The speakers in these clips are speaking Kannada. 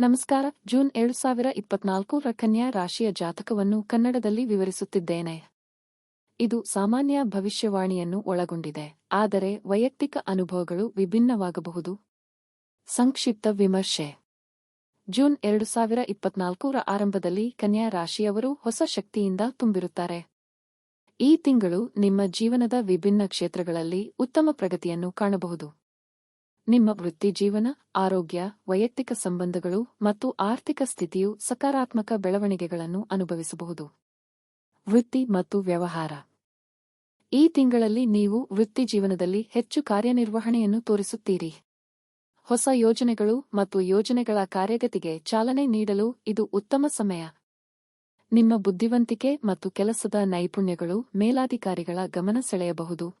ನಮಸ್ಕಾರ. ಜೂನ್ ಎರಡು ಸಾವಿರ ಇಪ್ಪತ್ನಾಲ್ಕು ರ ಕನ್ಯಾ ರಾಶಿಯ ಜಾತಕವನ್ನು ಕನ್ನಡದಲ್ಲಿ ವಿವರಿಸುತ್ತಿದ್ದೇನೆ. ಇದು ಸಾಮಾನ್ಯ ಭವಿಷ್ಯವಾಣಿಯನ್ನು ಒಳಗೊಂಡಿದೆ. ಆದರೆ ವೈಯಕ್ತಿಕ ಅನುಭವಗಳು ವಿಭಿನ್ನವಾಗಬಹುದು. ಸಂಕ್ಷಿಪ್ತ ವಿಮರ್ಶೆ. ಜೂನ್ ಎರಡು ಸಾವಿರ ಇಪ್ಪತ್ನಾಲ್ಕು ರ ಆರಂಭದಲ್ಲಿ ಕನ್ಯಾ ರಾಶಿಯವರು ಹೊಸ ಶಕ್ತಿಯಿಂದ ತುಂಬಿರುತ್ತಾರೆ. ಈ ತಿಂಗಳು ನಿಮ್ಮ ಜೀವನದ ವಿಭಿನ್ನ ಕ್ಷೇತ್ರಗಳಲ್ಲಿ ಉತ್ತಮ ಪ್ರಗತಿಯನ್ನು ಕಾಣಬಹುದು. ನಿಮ್ಮ ವೃತ್ತಿಜೀವನ ಆರೋಗ್ಯ, ವೈಯಕ್ತಿಕ ಸಂಬಂಧಗಳು ಮತ್ತು ಆರ್ಥಿಕ ಸ್ಥಿತಿಯು ಸಕಾರಾತ್ಮಕ ಬೆಳವಣಿಗೆಗಳನ್ನು ಅನುಭವಿಸಬಹುದು. ವೃತ್ತಿ ಮತ್ತು ವ್ಯವಹಾರ. ಈ ತಿಂಗಳಲ್ಲಿ ನೀವು ವೃತ್ತಿಜೀವನದಲ್ಲಿ ಹೆಚ್ಚು ಕಾರ್ಯನಿರ್ವಹಣೆಯನ್ನು ತೋರಿಸುತ್ತೀರಿ. ಹೊಸ ಯೋಜನೆಗಳು ಮತ್ತು ಯೋಜನೆಗಳ ಕಾರ್ಯಗತಿಗೆ ಚಾಲನೆ ನೀಡಲು ಇದು ಉತ್ತಮ ಸಮಯ. ನಿಮ್ಮ ಬುದ್ಧಿವಂತಿಕೆ ಮತ್ತು ಕೆಲಸದ ನೈಪುಣ್ಯಗಳು ಮೇಲಾಧಿಕಾರಿಗಳ ಗಮನ ಸೆಳೆಯಬಹುದು.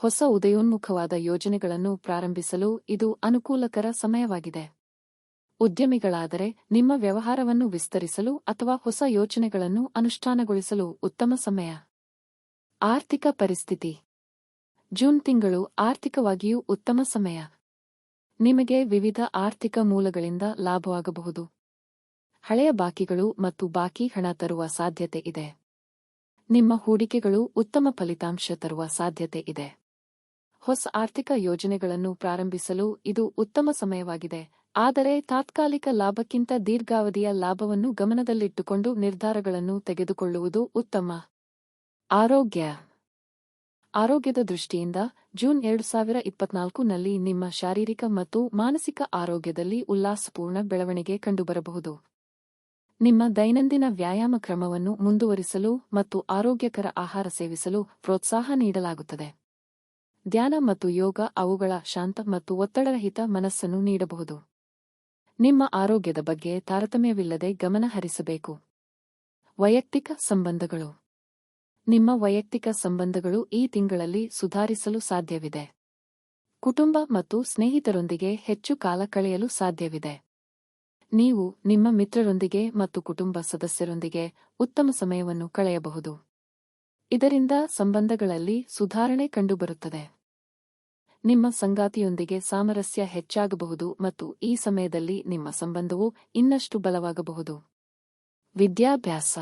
ಹೊಸ ಉದಯೋನ್ಮುಖವಾದ ಯೋಜನೆಗಳನ್ನು ಪ್ರಾರಂಭಿಸಲು ಇದು ಅನುಕೂಲಕರ ಸಮಯವಾಗಿದೆ. ಉದ್ಯಮಿಗಳಾದರೆ ನಿಮ್ಮ ವ್ಯವಹಾರವನ್ನು ವಿಸ್ತರಿಸಲು ಅಥವಾ ಹೊಸ ಯೋಜನೆಗಳನ್ನು ಅನುಷ್ಠಾನಗೊಳಿಸಲು ಉತ್ತಮ ಸಮಯ. ಆರ್ಥಿಕ ಪರಿಸ್ಥಿತಿ. ಜೂನ್ ತಿಂಗಳು ಆರ್ಥಿಕವಾಗಿಯೂ ಉತ್ತಮ ಸಮಯ. ನಿಮಗೆ ವಿವಿಧ ಆರ್ಥಿಕ ಮೂಲಗಳಿಂದ ಲಾಭವಾಗಬಹುದು. ಹಳೆಯ ಬಾಕಿಗಳು ಮತ್ತು ಬಾಕಿ ಹಣ ತರುವ ಸಾಧ್ಯತೆ ಇದೆ. ನಿಮ್ಮ ಹೂಡಿಕೆಗಳು ಉತ್ತಮ ಫಲಿತಾಂಶ ತರುವ ಸಾಧ್ಯತೆ ಇದೆ. ಹೊಸ ಆರ್ಥಿಕ ಯೋಜನೆಗಳನ್ನು ಪ್ರಾರಂಭಿಸಲು ಇದು ಉತ್ತಮ ಸಮಯವಾಗಿದೆ. ಆದರೆ ತಾತ್ಕಾಲಿಕ ಲಾಭಕ್ಕಿಂತ ದೀರ್ಘಾವಧಿಯ ಲಾಭವನ್ನು ಗಮನದಲ್ಲಿಟ್ಟುಕೊಂಡು ನಿರ್ಧಾರಗಳನ್ನು ತೆಗೆದುಕೊಳ್ಳುವುದು ಉತ್ತಮ. ಆರೋಗ್ಯ. ಆರೋಗ್ಯದ ದೃಷ್ಟಿಯಿಂದ ಜೂನ್ ಎರಡು ಸಾವಿರ ಇಪ್ಪತ್ನಾಲ್ಕುನಲ್ಲಿ ನಿಮ್ಮ ಶಾರೀರಿಕ ಮತ್ತು ಮಾನಸಿಕ ಆರೋಗ್ಯದಲ್ಲಿ ಉಲ್ಲಾಸಪೂರ್ಣ ಬೆಳವಣಿಗೆ ಕಂಡುಬರಬಹುದು. ನಿಮ್ಮ ದೈನಂದಿನ ವ್ಯಾಯಾಮ ಕ್ರಮವನ್ನು ಮುಂದುವರಿಸಲು ಮತ್ತು ಆರೋಗ್ಯಕರ ಆಹಾರ ಸೇವಿಸಲು ಪ್ರೋತ್ಸಾಹ ನೀಡಲಾಗುತ್ತದೆ. ಧ್ಯಾನ ಮತ್ತು ಯೋಗ ಅವುಗಳ ಶಾಂತ ಮತ್ತು ಒತ್ತಡರಹಿತ ಮನಸ್ಸನ್ನು ನೀಡಬಹುದು. ನಿಮ್ಮ ಆರೋಗ್ಯದ ಬಗ್ಗೆ ತಾರತಮ್ಯವಿಲ್ಲದೆ ಗಮನ ಹರಿಸಬೇಕು. ವೈಯಕ್ತಿಕ ಸಂಬಂಧಗಳು. ನಿಮ್ಮ ವೈಯಕ್ತಿಕ ಸಂಬಂಧಗಳು ಈ ತಿಂಗಳಲ್ಲಿ ಸುಧಾರಿಸಲು ಸಾಧ್ಯವಿದೆ. ಕುಟುಂಬ ಮತ್ತು ಸ್ನೇಹಿತರೊಂದಿಗೆ ಹೆಚ್ಚು ಕಾಲ ಕಳೆಯಲು ಸಾಧ್ಯವಿದೆ. ನೀವು ನಿಮ್ಮ ಮಿತ್ರರೊಂದಿಗೆ ಮತ್ತು ಕುಟುಂಬ ಸದಸ್ಯರೊಂದಿಗೆ ಉತ್ತಮ ಸಮಯವನ್ನು ಕಳೆಯಬಹುದು. ಇದರಿಂದ ಸಂಬಂಧಗಳಲ್ಲಿ ಸುಧಾರಣೆ ಕಂಡುಬರುತ್ತದೆ. ನಿಮ್ಮ ಸಂಗಾತಿಯೊಂದಿಗೆ ಸಾಮರಸ್ಯ ಹೆಚ್ಚಾಗಬಹುದು ಮತ್ತು ಈ ಸಮಯದಲ್ಲಿ ನಿಮ್ಮ ಸಂಬಂಧವು ಇನ್ನಷ್ಟು ಬಲವಾಗಬಹುದು. ವಿದ್ಯಾಭ್ಯಾಸ.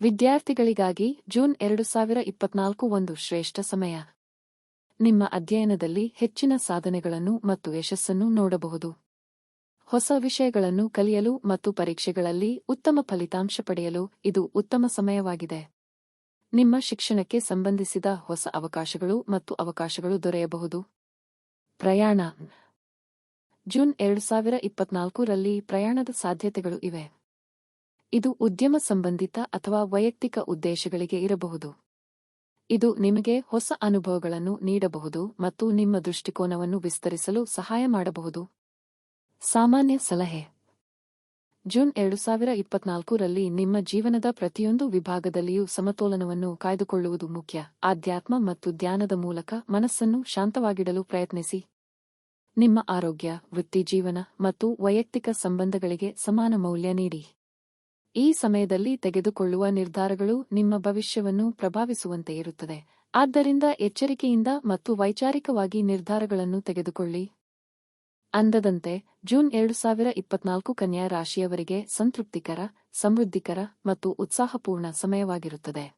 ವಿದ್ಯಾರ್ಥಿಗಳಿಗಾಗಿ ಜೂನ್ ಎರಡು ಸಾವಿರ ಇಪ್ಪತ್ನಾಲ್ಕು ಒಂದು ಶ್ರೇಷ್ಠ ಸಮಯ. ನಿಮ್ಮ ಅಧ್ಯಯನದಲ್ಲಿ ಹೆಚ್ಚಿನ ಸಾಧನೆಗಳನ್ನು ಮತ್ತು ಯಶಸ್ಸನ್ನು ನೋಡಬಹುದು. ಹೊಸ ವಿಷಯಗಳನ್ನು ಕಲಿಯಲು ಮತ್ತು ಪರೀಕ್ಷೆಗಳಲ್ಲಿ ಉತ್ತಮ ಫಲಿತಾಂಶ ಪಡೆಯಲು ಇದು ಉತ್ತಮ ಸಮಯವಾಗಿದೆ. ನಿಮ್ಮ ಶಿಕ್ಷಣಕ್ಕೆ ಸಂಬಂಧಿಸಿದ ಹೊಸ ಅವಕಾಶಗಳು ಮತ್ತು ಅವಕಾಶಗಳು ದೊರೆಯಬಹುದು. ಪ್ರಯಾಣ. ಜೂನ್ ಎರಡು ಸಾವಿರ ಇಪ್ಪತ್ನಾಲ್ಕರಲ್ಲಿ ಪ್ರಯಾಣದ ಸಾಧ್ಯತೆಗಳು ಇವೆ. ಇದು ಉದ್ಯಮ ಸಂಬಂಧಿತ ಅಥವಾ ವೈಯಕ್ತಿಕ ಉದ್ದೇಶಗಳಿಗೆ ಇರಬಹುದು. ಇದು ನಿಮಗೆ ಹೊಸ ಅನುಭವಗಳನ್ನು ನೀಡಬಹುದು ಮತ್ತು ನಿಮ್ಮ ದೃಷ್ಟಿಕೋನವನ್ನು ವಿಸ್ತರಿಸಲು ಸಹಾಯ ಮಾಡಬಹುದು. ಸಾಮಾನ್ಯ ಸಲಹೆ. ಜೂನ್ ಎರಡು ಸಾವಿರ ಇಪ್ಪತ್ನಾಲ್ಕರಲ್ಲಿ ನಿಮ್ಮ ಜೀವನದ ಪ್ರತಿಯೊಂದು ವಿಭಾಗದಲ್ಲಿಯೂ ಸಮತೋಲನವನ್ನು ಕಾಯ್ದುಕೊಳ್ಳುವುದು ಮುಖ್ಯ. ಆಧ್ಯಾತ್ಮ ಮತ್ತು ಧ್ಯಾನದ ಮೂಲಕ ಮನಸ್ಸನ್ನು ಶಾಂತವಾಗಿಡಲು ಪ್ರಯತ್ನಿಸಿ. ನಿಮ್ಮ ಆರೋಗ್ಯ ವೃತ್ತಿಜೀವನ ಮತ್ತು ವೈಯಕ್ತಿಕ ಸಂಬಂಧಗಳಿಗೆ ಸಮಾನ ಮೌಲ್ಯ ನೀಡಿ. ಈ ಸಮಯದಲ್ಲಿ ತೆಗೆದುಕೊಳ್ಳುವ ನಿರ್ಧಾರಗಳು ನಿಮ್ಮ ಭವಿಷ್ಯವನ್ನು ಪ್ರಭಾವಿಸುವಂತೆ ಇರುತ್ತದೆ. ಆದ್ದರಿಂದ ಎಚ್ಚರಿಕೆಯಿಂದ ಮತ್ತು ವೈಚಾರಿಕವಾಗಿ ನಿರ್ಧಾರಗಳನ್ನು ತೆಗೆದುಕೊಳ್ಳಿ. ಅಂದದಂತೆ ಜೂನ್ ಎರಡು ಸಾವಿರ ಇಪ್ಪತ್ನಾಲ್ಕು ಕನ್ಯಾ ರಾಶಿಯವರಿಗೆ ಸಂತೃಪ್ತಿಕರ ಸಮೃದ್ಧಿಕರ ಮತ್ತು ಉತ್ಸಾಹಪೂರ್ಣ ಸಮಯವಾಗಿರುತ್ತದೆ.